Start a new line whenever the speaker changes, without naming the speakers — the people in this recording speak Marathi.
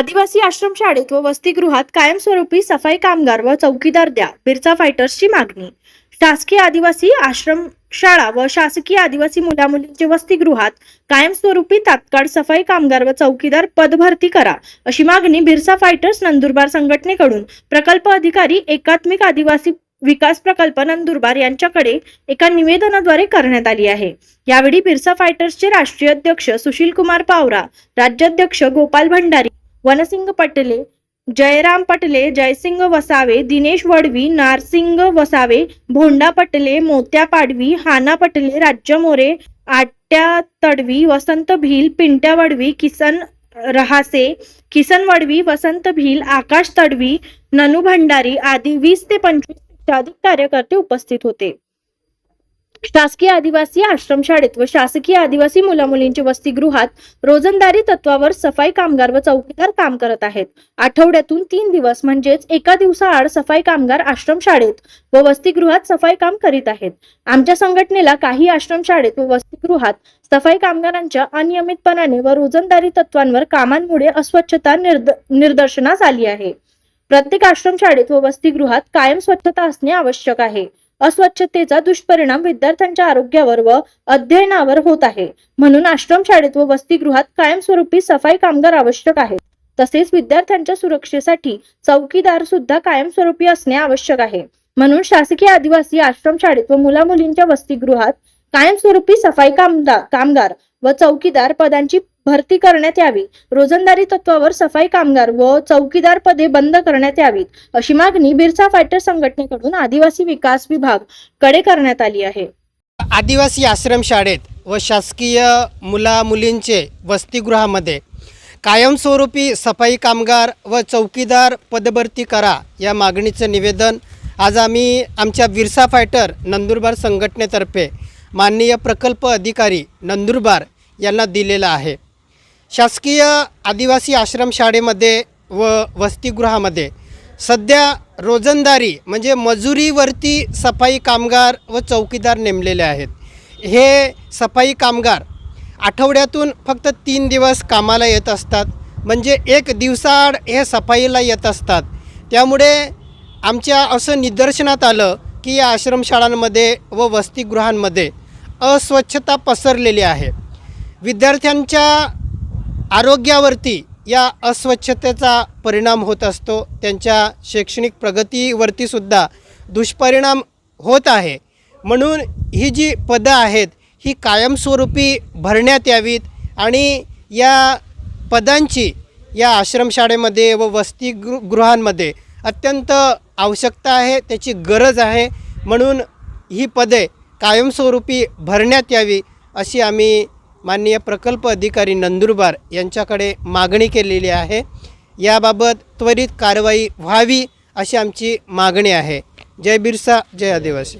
आदिवासी आश्रमशाळेत व वसतिगृहात कायमस्वरूपी सफाई कामगार व चौकीदार द्या बिरचा फायटर्सची मागणी. शासकीय आदिवासी आश्रम शाळा व शासकीय आदिवासी मुलामुलींचे वसतिगृहात कायमस्वरूपी तात्काळ सफाई कामगार व चौकीदार पदभरती करा अशी मागणी बिरसा फायटर्स नंदुरबार संघटनेकडून प्रकल्प अधिकारी एकात्मिक आदिवासी विकास प्रकल्प नंदुरबार यांच्याकडे एका निवेदनाद्वारे करण्यात आली आहे. यावेळी बिरसा फायटर्सचे राष्ट्रीय अध्यक्ष सुशील कुमार पावरा राज्याध्यक्ष गोपाल भंडारी वनसिंग पटले जयराम पटले जयसिंग वसावे दिनेश वडवी नारसिंग वसावे भोंडा पटले मोत्या पाडवी हाना पटले राज्य मोरे आट्या तडवी वसंत भील पिंट्या वडवी किसन रहासे किसन वडवी वसंत भील आकाश तडवी ननू भंडारी आदी वीस ते पंचवीस अधिक कार्यकर्ते उपस्थित होते. शासकीय आदिवासी आश्रमशाळेत व शासकीय आदिवासी मुलामुलींच्या वसतिगृहात रोजंदारी तत्वावर सफाई कामगार व चौकीदार काम करत आहेत. आठवड्यातून तीन दिवस म्हणजेच एका दिवसाआड सफाई कामगार आश्रमशाळेत व वसतिगृहात सफाई काम करीत आहेत. आमच्या संघटनेला काही आश्रमशाळेत व वसतिगृहात सफाई कामगारांच्या अनियमितपणाने व रोजंदारी तत्वांवर कामांमुळे अस्वच्छता निर्द निदर्शनास आली आहे. प्रत्येक आश्रमशाळेत व वसतिगृहात कायम स्वच्छता असणे आवश्यक आहे. अस्वच्छतेचा दुष्परिणाम विद्यार्थ्यांच्या आरोग्यावर व अध्ययनावर होत आहे. म्हणून आश्रमशाळेत व वसतिगृहात कायमस्वरूपी सफाई कामगार आवश्यक आहेत. तसेच विद्यार्थ्यांच्या सुरक्षेसाठी चौकीदार सुद्धा कायमस्वरूपी असणे आवश्यक आहे. म्हणून शासकीय आदिवासी आश्रम शाळेत व मुलामुलींच्या वसतिगृहात कायमस्वरूपी सफाई कामदार कामगार व चौकीदार पदांची भरती करण्यात यावी. रोजंदारी तत्वावर सफाई कामगार व चौकीदार पदे बंद करण्यात यावीत अशी मागणी बिरसा फायटर संघटनेकडून आदिवासी विकास विभागकडे करण्यात आली आहे.
आदिवासी आश्रमशाळेत व शासकीय मुला मुलींचे वसतिगृहामध्ये कायमस्वरूपी सफाई कामगार व चौकीदार पदभरती करा या मागणीचं निवेदन आज आम्ही आमच्या विरसा फायटर नंदुरबार संघटनेतर्फे माननीय प्रकल्प अधिकारी नंदुरबार यांना दिलेलं आहे. शासकीय आदिवासी आश्रमशाळेमध्ये व वसतिगृहामध्ये सध्या रोजंदारी म्हणजे मजुरीवरती सफाई कामगार व चौकीदार नेमलेले आहेत. हे सफाई कामगार आठवड्यातून फक्त तीन दिवस कामाला येत असतात. म्हणजे एक दिवसाआड हे सफाईला येत असतात. त्यामुळे आमच्या असं निदर्शनात आलं की या आश्रमशाळांमध्ये व वसतिगृहांमध्ये अस्वच्छता पसरलेली आहे. विद्यार्थ्यांच्या आरोग्यावरती या अस्वच्छतेचा परिणाम होत असतो त्यांच्या शैक्षणिक प्रगतीवरतीसुद्धा दुष्परिणाम होत आहे. म्हणून ही जी पदं आहेत ही कायमस्वरूपी भरण्यात यावीत आणि या पदांची या आश्रमशाळेमध्ये व वसतिगृ गृहांमध्ये अत्यंत आवश्यकता आहे त्याची गरज आहे. म्हणून ही पदे कायमस्वरूपी भरण्यात यावी अशी आम्ही माननीय प्रकल्प अधिकारी नंदुरबार यांच्याकडे मागणी केलेली आहे. याबाबत त्वरित कारवाई व्हावी अशी आमची मागणी आहे. जय बिरसा जय आदिवासी.